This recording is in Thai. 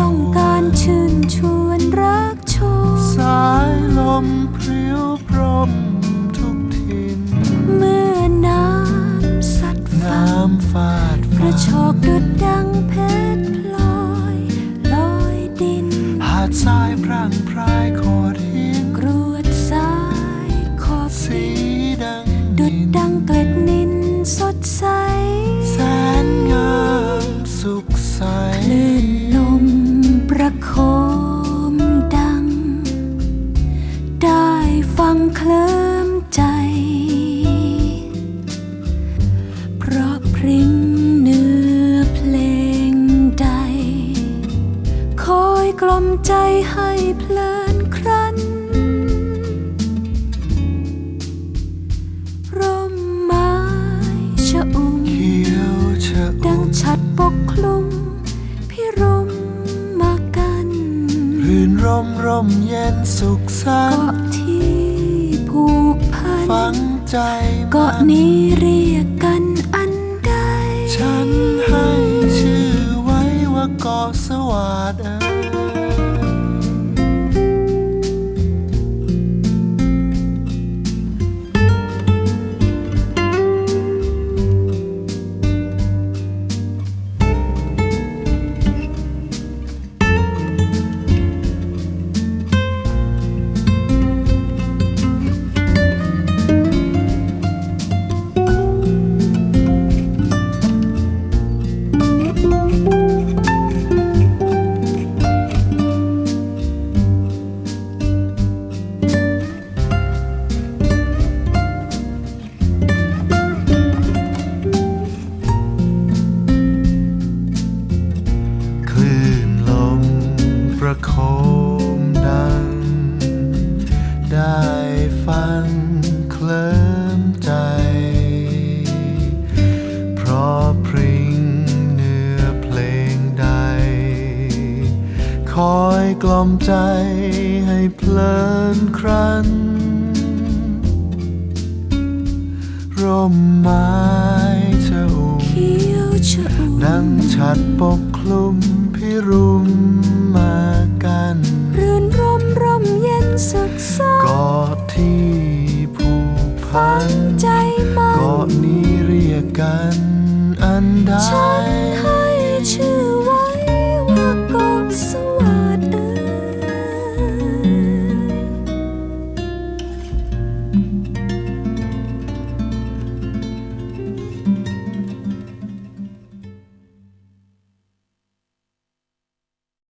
ต้องการชื่นชวนรักชมสายลมพริ้วพรมทุกทินเมื่อน้ำสัดฟัน้งำฟาดกฟัระนชอกดุดดังเพชรพลอยลอยดิน หาดทรายพร่างพรายโขด ระโคมดัง ได้ฟังเคลิ้มใจ เพราะพริ้งเนื้อเพลงใด คอยกล่อมใจให้เพลินครันร่มไม้ชะอุ่มเขียวชะดัอุ่งมชัดปกคลุม มร่มเย็นสุขสันเกาะต์ที่ผูกพันฝังใจเกาะมันนี้เรียกกันอันใด ฉันให้ชื่อไว้ว่าเกาะสวัสดิ์เอ่ย คลื่นลมประโคมดัง ได้ฟังเคลิ้มใจ เพราะพริ้งเนื้อเพลงใด คอยกล่อมใจให้เพลินครันร่มไม้ ดังฉัดปกคลุมพิรุมมากันรื่นรมร่มเย็นสุขสันเกาะที่ผูกพันใจมันเกาะนี้เรียกกันอันใดฉันให้ชื่อ